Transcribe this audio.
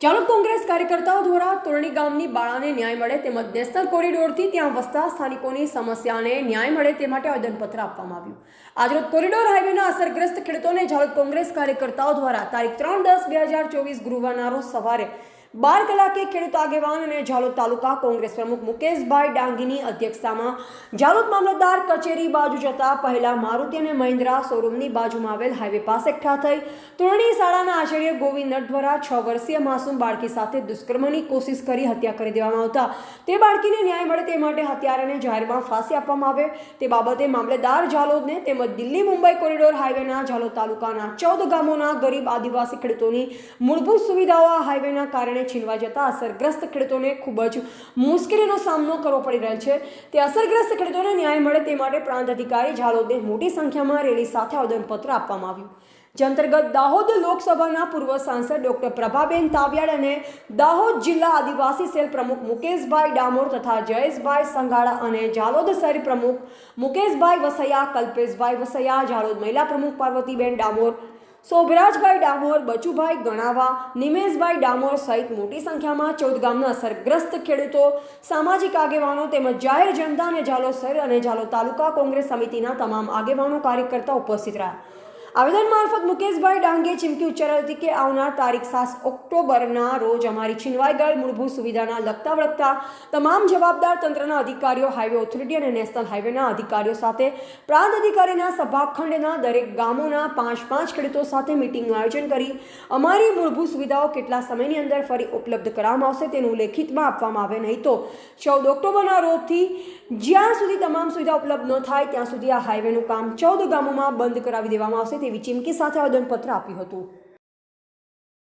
ચાલુ કોંગ્રેસ કાર્યકર્તાઓ દ્વારા તોરણી ગામની બાળાને ન્યાય મળે તેમજ નેશનલ કોરિડોરથી ત્યાં વસતા સ્થાનિકોની સમસ્યાને ન્યાય મળે તે માટે આવેદનપત્ર આપવામાં આવ્યું. આજરોજ કોરિડોર હાઈવેના અસરગ્રસ્ત ખેડૂતોને ઝાલોદ કોંગ્રેસ કાર્યકર્તાઓ દ્વારા તારીખ ત્રણ દસ બે હજાર ચોવીસ ગુરુવારના રોજ સવારે બાર કલાકે ખેડૂત આગેવાન અને ઝાલોદ તાલુકા કોંગ્રેસ પ્રમુખ મુકેશભાઈ ડાંગીની અધ્યક્ષતામાં ઝાલોદ મામલતદાર કચેરી બાજુ જતા પહેલા મારુતિ અને મહિન્દ્રા શોરૂમની બાજુમાં આવેલ હાઈવે પાસે એકઠા થઈ તોરણી શાળાના આચાર્ય ગોવિંદ નટ દ્વારા છ વર્ષીય માસૂમ બાળકી સાથે દુષ્કર્મની કોશિશ કરી હત્યા કરી દેવામાં આવતા. તે બાળકીને ન્યાય મળે તે માટે હત્યારાને જાહેરમાં ફાંસી આપવામાં આવે. તે બાબતે મામલેદાર ઝાલોદને તેમજ દિલ્હી મુંબઈ કોરિડોર હાઈવેના ઝાલોદ તાલુકાના ચૌદ ગામોના ગરીબ આદિવાસી ખેડૂતોની મૂળભૂત સુવિધાઓ આ હાઈવેના કારણે છીનવા જતા અસરગ્રસ્ત ખેડૂતોને ખૂબ જ મુશ્કેલીનો સામનો કરવો પડી રહ્યો છે. તે અસરગ્રસ્ત ખેડૂતોને ન્યાય મળે તે માટે પ્રાંત અધિકારી ઝાલોદે મોટી સંખ્યામાં રેલી સાથે આવેદનપત્ર આપવામાં આવ્યું. જે અંતર્ગત દાહોદ લોકસભાના પૂર્વ સાંસદ ડોક્ટર પ્રભાબેન તાવિયાડ અને દાહોદ જિલ્લા આદિવાસી સેલ પ્રમુખ મુકેશભાઈ ડામોર તથા જયેશભાઈ સંઘાડા અને ઝાલોદ શહેર પ્રમુખ મુકેશભાઈ વસૈયા, કલ્પેશભાઈ વસૈયા, ઝાલોદ મહિલા પ્રમુખ પાર્વતીબેન ડામોર શોભરાજભાઈ ડામોર, બચુભાઈ ગણાવા, નિમેશભાઈ ડામોર સહિત મોટી સંખ્યામાં ચૌદ ગામના અસરગ્રસ્ત ખેડૂતો, સામાજિક આગેવાનો તેમજ જાહેર જનતા અને ઝાલોદ શહેર અને ઝાલો તાલુકા કોંગ્રેસ સમિતિના તમામ આગેવાનો કાર્યકર્તા ઉપસ્થિત રહ્યા. આવેદન મારફત મુકેશભાઈ ડાંગે ચીમકી ઉચ્ચારી હતી કે આવનાર તારીખ સાત ઓક્ટોબરના રોજ અમારી છીનવાઈ મૂળભૂત સુવિધાના લગતા વળગતા તમામ જવાબદાર તંત્રના અધિકારીઓ હાઈવે ઓથોરિટી અને નેશનલ હાઈવેના અધિકારીઓ સાથે, પ્રાંત અધિકારીના સભાખંડના દરેક ગામોના પાંચ પાંચ ખેડૂતો સાથે મિટિંગનું આયોજન કરી, અમારી મૂળભૂત સુવિધાઓ કેટલા સમયની અંદર ફરી ઉપલબ્ધ કરવામાં આવશે તેનું લેખિતમાં આપવામાં આવે નહીં તો, ચૌદ ઓક્ટોબરના રોજથી જ્યાં સુધી તમામ સુવિધા ઉપલબ્ધ ન થાય ત્યાં સુધી આ હાઈવેનું કામ ચૌદ ગામોમાં બંધ કરાવી દેવામાં આવશે. તેવી ચીમકી સાથે આવેદનપત્ર આપ્યું હતું.